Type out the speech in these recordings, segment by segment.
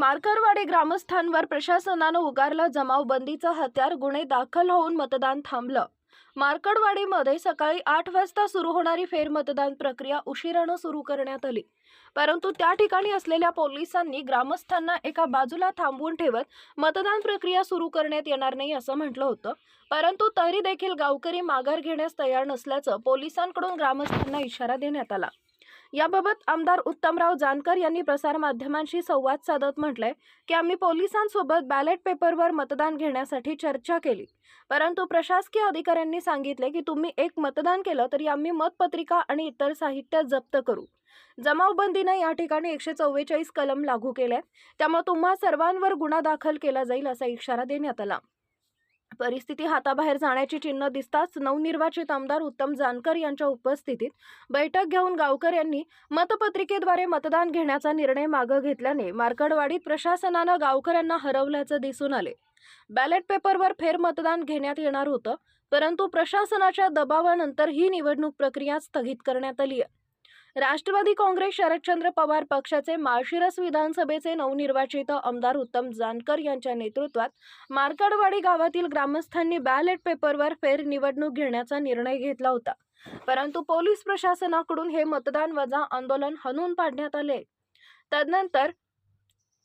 मारकरवाडी ग्रामस्थांवर प्रशासनानं उगारलं जमावबंदीचं हत्यार गुन्हे दाखल होऊन मतदान थांबलं. मार्कडवाडीमध्ये सकाळी आठ वाजता सुरू होणारी फेरमतदान प्रक्रिया उशिरानं सुरू करण्यात आली. परंतु त्या ठिकाणी असलेल्या पोलिसांनी ग्रामस्थांना एका बाजूला थांबवून ठेवत मतदान प्रक्रिया सुरू करण्यात येणार नाही असं म्हटलं होतं. परंतु तरी देखील गावकरी माघार घेण्यास तयार नसल्याचं पोलिसांकडून ग्रामस्थांना इशारा देण्यात आला. याबाबत आमदार उत्तमराव जानकर यांनी प्रसारमाध्यमांशी संवाद साधत म्हटलंय की आम्ही पोलिसांसोबत बॅलेट पेपरवर मतदान घेण्यासाठी चर्चा केली. परंतु प्रशासकीय अधिकाऱ्यांनी सांगितले की तुम्ही एक मतदान केलं तरी आम्ही मतपत्रिका आणि इतर साहित्य जप्त करू. जमावबंदीनं या ठिकाणी एकशे चव्वेचाळीस कलम लागू केले. त्यामुळे तुम्हा सर्वांवर गुन्हा दाखल केला जाईल असा इशारा देण्यात आला. परिस्थिती हाताबाहेर जाण्याची चिन्ह दिसताच नवनिर्वाचित आमदार उत्तम जानकर यांच्या उपस्थितीत बैठक घेऊन गावकर यांनी मतपत्रिकेद्वारे मतदान घेण्याचा निर्णय मागं घेतल्याने मार्कडवाडीत प्रशासनानं गावकऱ्यांना हरवल्याचं दिसून आले. बॅलेट पेपरवर फेरमतदान घेण्यात येणार होतं परंतु प्रशासनाच्या दबावानंतर ही निवडणूक प्रक्रिया स्थगित करण्यात आली आहे. राष्ट्रवादी काँग्रेस शरदचंद्र पवार पक्षाचे माळशिरस विधानसभेचे नवनिर्वाचित आमदार उत्तम जानकर यांच्या नेतृत्वात मार्कडवाडी गावातील ग्रामस्थांनी बॅलेट पेपरवर फेर निवडणूक घेण्याचा निर्णय घेतला होता. परंतु पोलीस प्रशासनाकडून हे मतदान वजा आंदोलन हनून पाडण्यात आले. तदनंतर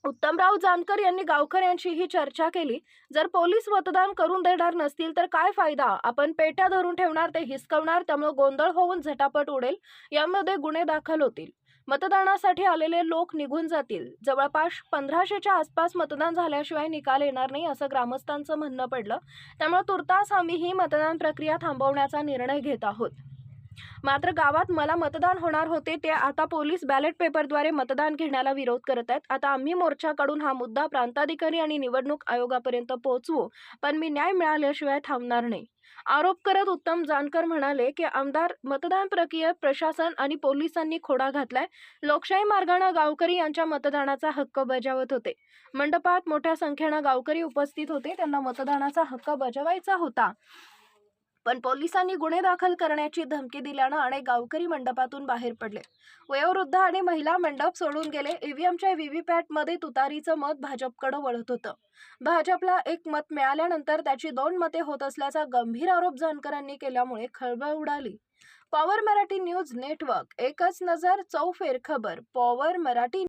उत्तमराव जानकर यांनी गावकऱ्यांशी ही चर्चा केली. जर पोलीस मतदान करून देणार नसतील तर काय फायदा? आपण पेट्या धरून ठेवणार ते हिसकवणार त्यामुळे गोंधळ होऊन झटापट उडेल यामध्ये गुन्हे दाखल होतील. मतदानासाठी आलेले लोक निघून जातील. जवळपास पंधराशेच्या आसपास मतदान झाल्याशिवाय निकाल येणार नाही असं ग्रामस्थांचं म्हणणं पडलं. त्यामुळे तुर्तास आम्ही ही मतदान प्रक्रिया थांबवण्याचा निर्णय घेत आहोत. मात्र गावात मला मतदान होणार होते ते आता पोलीस बॅलेट पेपरद्वारे मतदान घेण्याला विरोध करत आहेत. आता आम्ही मोर्चाकडून हा मुद्दा प्रांताधिकारी आणि निवडणूक आयोगापर्यंत पोहोचवू पण मी न्याय मिळाल्याशिवाय थांबणार नाही. आरोप करत उत्तम जानकर म्हणाले की आमदार मतदान प्रक्रियेत प्रशासन आणि पोलिसांनी खोडा घातलाय. लोकशाही मार्गानं गावकरी यांच्या मतदानाचा हक्क बजावत होते. मंडपात मोठ्या संख्येनं गावकरी उपस्थित होते. त्यांना मतदानाचा हक्क बजावायचा होता. पण पोलिसांनी गुन्हे दाखल करण्याची धमकी दिल्यानं अनेक गावकरी मंडपातून बाहेर पडले. वयोवृद्ध आणि महिला मंडप सोडून गेले. ईव्हीएमच्या व्हीव्हीपॅटमध्ये तुतारीचं मत भाजपकडे वळत होतं. भाजपला एक मत मिळाल्यानंतर त्याची दोन मते होत असल्याचा गंभीर आरोप जानकरांनी केल्यामुळे खळबळ उडाली. पॉवर मराठी न्यूज नेटवर्क एकच नजर चौफेर खबर पॉवर मराठी